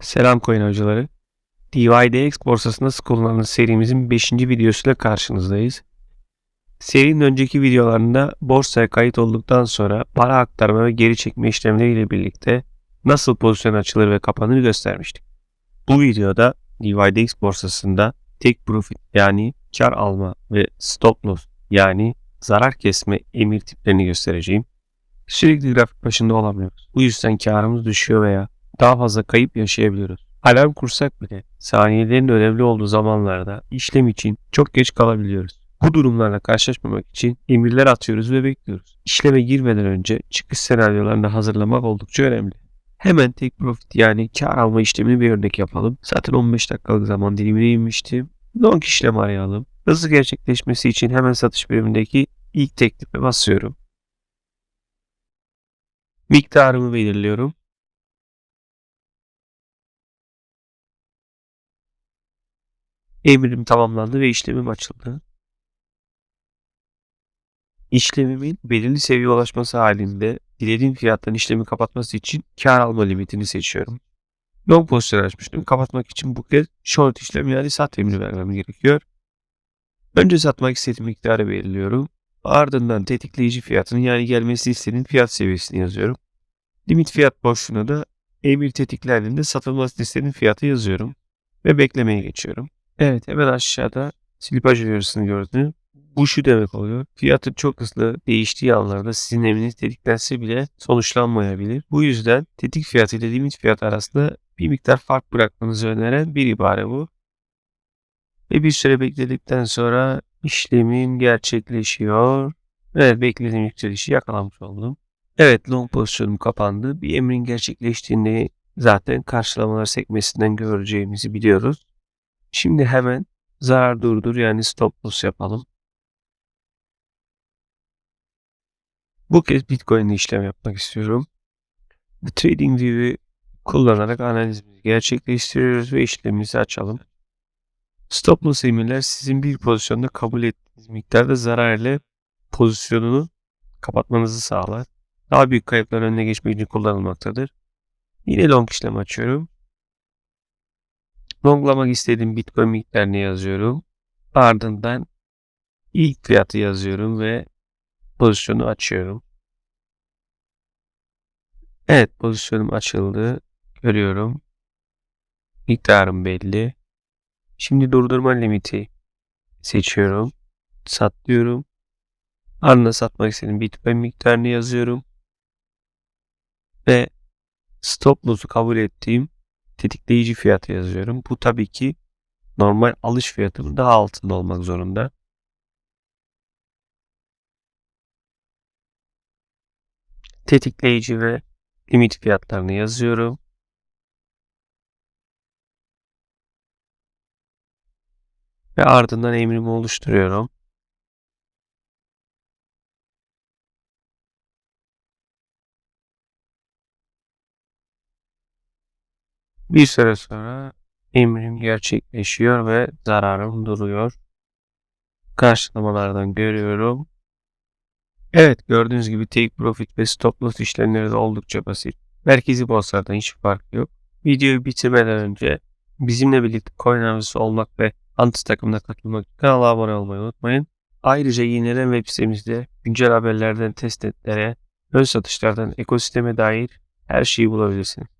Selam coin hocaları. DYDX borsasında nasıl kullanılır serimizin 5. videosuyla karşınızdayız. Serinin önceki videolarında borsaya kayıt olduktan sonra para aktarma ve geri çekme işlemleriyle birlikte nasıl pozisyon açılır ve kapanır göstermiştik. Bu videoda DYDX borsasında take profit yani kar alma ve stop loss yani zarar kesme emir tiplerini göstereceğim. Sürekli grafik başında olamıyoruz. Bu yüzden karımız düşüyor veya daha fazla kayıp yaşayabiliyoruz. Alarm kursak bile saniyelerin önemli olduğu zamanlarda işlem için çok geç kalabiliyoruz. Bu durumlarla karşılaşmamak için emirler atıyoruz ve bekliyoruz. İşleme girmeden önce çıkış senaryolarını hazırlamak oldukça önemli. Hemen take profit yani kar alma işlemini bir örnek yapalım. Zaten 15 dakikalık zaman dilimine inmiştim. Long işlem arayalım. Hızlı gerçekleşmesi için hemen satış birimindeki ilk teklife basıyorum. Miktarımı belirliyorum. Emrim tamamlandı ve işlemim açıldı. İşlemimin belirli seviye ulaşması halinde dilediğim fiyattan işlemi kapatması için kar alma limitini seçiyorum. Long pozisyon açmıştım. Kapatmak için bu kez short işlem yani sat emri vermem gerekiyor. Önce satmak istediğim miktarı belirliyorum. Ardından tetikleyici fiyatını yani gelmesini istediğim fiyat seviyesini yazıyorum. Limit fiyat boşluğuna da emir tetiklendiğinde satılmasını istediğim fiyatı yazıyorum. Ve beklemeye geçiyorum. Evet hemen aşağıda silipaj uyarısını gördüm. Bu şu demek oluyor. Fiyatın çok hızlı değiştiği anlarda sizin emriniz tetiklense bile sonuçlanmayabilir. Bu yüzden tetik fiyatı ile limit fiyatı arasında bir miktar fark bırakmanızı öneren bir ibare bu. Ve bir süre bekledikten sonra işlemim gerçekleşiyor. Evet beklediğim yükselişi yakalamış oldum. Evet long pozisyonum kapandı. Bir emrin gerçekleştiğini zaten karşılamalar sekmesinden göreceğimizi biliyoruz. Şimdi hemen zarar durdur yani stop loss yapalım. Bu kez Bitcoin'de işlem yapmak istiyorum. The Trading View'i kullanarak analizimizi gerçekleştiriyoruz ve işlemimizi açalım. Stop loss emirler sizin bir pozisyonda kabul ettiğiniz miktarda zarar ile pozisyonunu kapatmanızı sağlar. Daha büyük kayıpların önüne geçmek için kullanılmaktadır. Yine long işlem açıyorum. Longlamak istediğim Bitcoin miktarını yazıyorum. Ardından ilk fiyatı yazıyorum ve pozisyonu açıyorum. Evet pozisyonum açıldı. Görüyorum. Miktarım belli. Şimdi durdurma limiti seçiyorum. Sat diyorum. Ardından satmak istediğim Bitcoin miktarını yazıyorum. Ve stop loss'u kabul ettiğim tetikleyici fiyatı yazıyorum. Bu tabii ki normal alış fiyatının daha altında olmak zorunda. Tetikleyici ve limit fiyatlarını yazıyorum. Ve ardından emrimi oluşturuyorum. Bir süre sonra emrim gerçekleşiyor ve zararım duruyor. Karşılamalardan görüyorum. Evet gördüğünüz gibi take profit ve stop loss işlemleri de oldukça basit. Merkezi borsalardan hiç fark yok. Videoyu bitirmeden önce bizimle birlikte coin avcısı olmak ve Antis takımına katılmak için kanala abone olmayı unutmayın. Ayrıca yenilen web sitemizde güncel haberlerden testnetlere, ön satışlardan ekosisteme dair her şeyi bulabilirsiniz.